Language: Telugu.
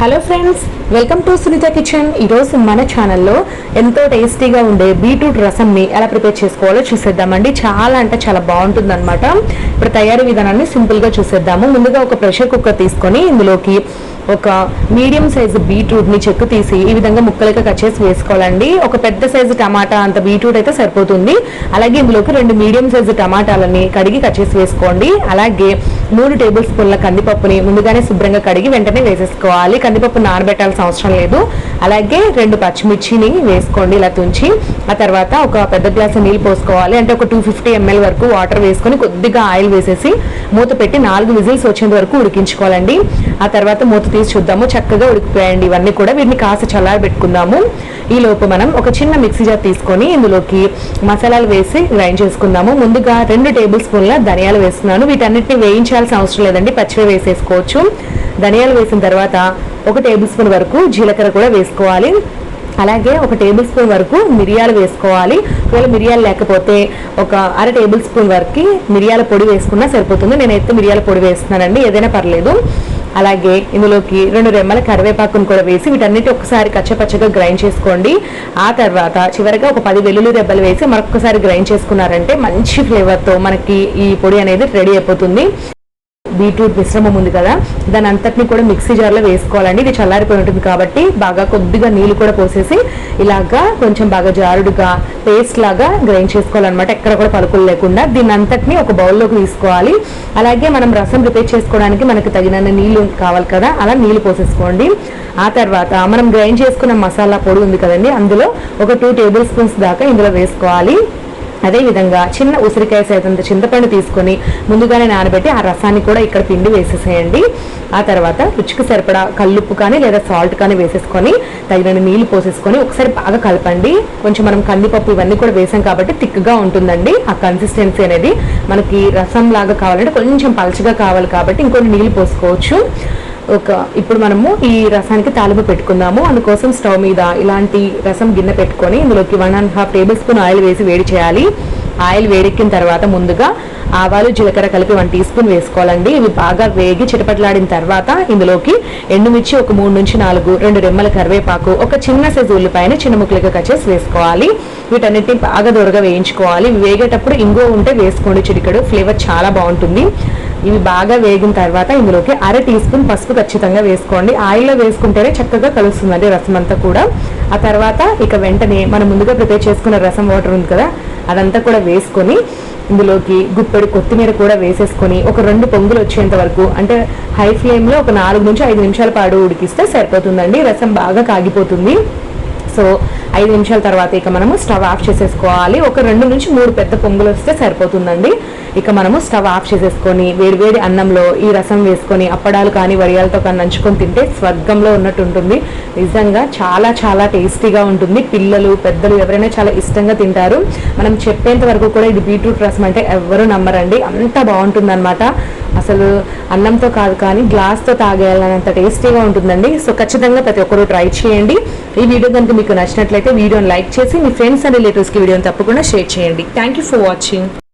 Hello friends welcome to Sunitha kitchen ఈరోజు మన ఛానల్లో ఎంతో టేస్టీగా ఉండే బీట్రూట్ రసంని ఎలా ప్రిపేర్ చేసుకోవాలో చూసేద్దామండి. చాలా అంటే చాలా బాగుంటుంది అనమాట ఇప్పుడు తయారీ విధానాన్ని సింపుల్గా చూసేద్దాము. ముందుగా ఒక ప్రెషర్ కుక్కర్ తీసుకొని ఇందులోకి ఒక మీడియం సైజు బీట్రూట్ని చెక్కు తీసి ఈ విధంగా ముక్కలుగా కట్ చేసి వేసుకోవాలండి. ఒక పెద్ద సైజు టమాటా అంత బీట్రూట్ అయితే సరిపోతుంది. అలాగే ఇందులోకి రెండు మీడియం సైజు టమాటాలని కడిగి కట్ చేసి వేసుకోండి. అలాగే మూడు టేబుల్ స్పూన్ల కందిపప్పుని ముందుగానే శుభ్రంగా కడిగి వెంటనే వేసేసుకోవాలి. కందిపప్పు నానబెట్టాల్సిన అవసరం లేదు. అలాగే రెండు పచ్చిమిర్చిని వేసుకోండి ఇలా తుంచి. ఆ తర్వాత ఒక పెద్ద గ్లాసు నీళ్ళు పోసుకోవాలి. అంటే ఒక టూ ఫిఫ్టీ ఎంఎల్ వరకు వాటర్ వేసుకొని కొద్దిగా ఆయిల్ వేసేసి మూత పెట్టి నాలుగు విజిల్స్ వచ్చేంత వరకు ఉడికించుకోవాలండి. ఆ తర్వాత మూత తీసి చూద్దాము. చక్కగా ఉడికిపోయండి ఇవన్నీ కూడా. వీటిని కాస్త చల్లారి పెట్టుకుందాము. ఈ లోపు మనం ఒక చిన్న మిక్సీ జార్ తీసుకొని ఇందులోకి మసాలాలు వేసి గ్రైండ్ చేసుకుందాము. ముందుగా రెండు టేబుల్ స్పూన్ల ధనియాలు వేస్తున్నాను. వీటన్నిటిని వేయించాల్సిన అవసరం లేదండి. పచ్చివే వేసేసుకోవచ్చు. ధనియాలు వేసిన తర్వాత ఒక టేబుల్ స్పూన్ వరకు జీలకర్ర కూడా వేసుకోవాలి. అలాగే ఒక టేబుల్ స్పూన్ వరకు మిరియాలు వేసుకోవాలి. ఒకవేళ మిరియాలు లేకపోతే ఒక అర టేబుల్ స్పూన్ వరకు మిరియాల పొడి వేసుకున్నా సరిపోతుంది. నేనైతే మిరియాల పొడి వేస్తున్నానండి. ఏదైనా పర్లేదు. అలాగే ఇందులోకి రెండు రెమ్మల కరివేపాకును కూడా వేసి వీటన్నిటి ఒకసారి కచ్చపచ్చగా గ్రైండ్ చేసుకోండి. ఆ తర్వాత చివరిగా ఒక పది వెల్లుల్లి రెబ్బలు వేసి మరొకసారి గ్రైండ్ చేసుకున్నారంటే మంచి ఫ్లేవర్తో మనకి ఈ పొడి అనేది రెడీ అయిపోతుంది. బీట్రూట్ మిశ్రమం ఉంది కదా దాని అంతటిని కూడా మిక్సీ జార్లో వేసుకోవాలండి. ఇది చల్లారిపోయి ఉంటుంది కాబట్టి బాగా కొద్దిగా నీళ్ళు కూడా పోసేసి ఇలాగా కొంచెం బాగా జారుడుగా పేస్ట్ లాగా గ్రైండ్ చేసుకోవాలన్నమాట. ఎక్కడ కూడా పలుకులు లేకుండా దీని అంతటిని ఒక బౌల్లోకి తీసుకోవాలి. అలాగే మనం రసం ప్రిపేర్ చేసుకోవడానికి మనకు తగినన్ని నీళ్ళు కావాలి కదా అలా నీళ్ళు పోసేసుకోండి. ఆ తర్వాత మనం గ్రైండ్ చేసుకున్న మసాలా పొడి ఉంది కదండి అందులో ఒక టూ టేబుల్ స్పూన్స్ దాకా ఇందులో వేసుకోవాలి. అదేవిధంగా చిన్న ఉసిరికాయ సైతంత చింతపండు తీసుకొని ముందుగానే నానబెట్టి ఆ రసాన్ని కూడా ఇక్కడ పిండి వేసేసేయండి. ఆ తర్వాత రుచికి సరిపడా కల్లుప్పు కానీ లేదా సాల్ట్ కానీ వేసేసుకొని తగిన నీళ్ళు పోసేసుకొని ఒకసారి బాగా కలపండి. కొంచెం మనం కందిపప్పు ఇవన్నీ కూడా వేసాం కాబట్టి థిక్గా ఉంటుందండి. ఆ కన్సిస్టెన్సీ అనేది మనకి రసం లాగా కావాలంటే కొంచెం పలచగా కావాలి కాబట్టి ఇంకొన్ని నీళ్ళు పోసుకోవచ్చు. ఒక ఇప్పుడు మనము ఈ రసానికి తాలింపు పెట్టుకుందాము. అందుకోసం స్టవ్ మీద ఇలాంటి రసం గిన్నె పెట్టుకొని ఇందులోకి one and half table spoon oil వేసి వేడి చేయాలి. ఆయిల్ వేడెక్కిన తర్వాత ముందుగా ఆవాలు జీలకర్ర కలిపి వన్ టీ స్పూన్ వేసుకోవాలండి. ఇవి బాగా వేగి చిటపట్లాడిన తర్వాత ఇందులోకి ఎండుమిర్చి ఒక మూడు నుంచి నాలుగు రెండు రెమ్మల కరివేపాకు ఒక చిన్న సైజు ఉల్లిపాయని చిన్న ముక్కలుగా కచేసి వేసుకోవాలి. వీటన్నిటిని బాగా దూరగా వేయించుకోవాలి. వేగేటప్పుడు ఇంగో ఉంటే వేసుకోండి. చిటికెడు ఫ్లేవర్ చాలా బాగుంటుంది. ఇవి బాగా వేగిన తర్వాత ఇందులోకి అర టీ స్పూన్ పసుపు ఖచ్చితంగా వేసుకోండి. ఆయిల్లో వేసుకుంటేనే చక్కగా కలుస్తుందండి రసం అంతా కూడా. ఆ తర్వాత ఇక వెంటనే మనం ముందుగా ప్రిపేర్ చేసుకున్న రసం వాటర్ ఉంది కదా అదంతా కూడా వేసుకొని ఇందులోకి గుప్పెడు కొత్తిమీర కూడా వేసేసుకొని ఒక రెండు పొంగులు వచ్చేంత వరకు అంటే హై ఫ్లేమ్లో ఒక నాలుగు నుంచి ఐదు నిమిషాల పాటు ఉడికిస్తే సరిపోతుందండి. రసం బాగా కాగిపోతుంది. సో ఐదు నిమిషాల తర్వాత ఇక మనము స్టవ్ ఆఫ్ చేసేసుకోవాలి. ఒక రెండు నుంచి మూడు పెద్ద పొంగులు వస్తే సరిపోతుందండి. ఇక మనము స్టవ్ ఆఫ్ చేసేసుకొని వేడివేడి అన్నంలో ఈ రసం వేసుకొని అప్పడాలు కానీ వడియాలతో కానీ నంచుకొని తింటే స్వర్గంలో ఉన్నట్టు ఉంటుంది. నిజంగా చాలా చాలా టేస్టీగా ఉంటుంది. పిల్లలు పెద్దలు ఎవరైనా చాలా ఇష్టంగా తింటారు. మనం చెప్పేంత వరకు కూడా ఇది బీట్రూట్ రసం అంటే ఎవరు నమ్మరండి. అంత బాగుంటుంది అసలు అన్నంతో కాదు కానీ గ్లాస్తో తాగేయాలన్నంత టేస్టీగా ఉంటుందండి. సో ఖచ్చితంగా ప్రతి ఒక్కరు ట్రై చేయండి. ఈ వీడియో కనుక మీకు నచ్చినట్లయితే వీడియోని లైక్ చేసి మీ ఫ్రెండ్స్ అండ్ రిలేటివ్స్కి వీడియోని తప్పకుండా షేర్ చేయండి. Thank you for watching.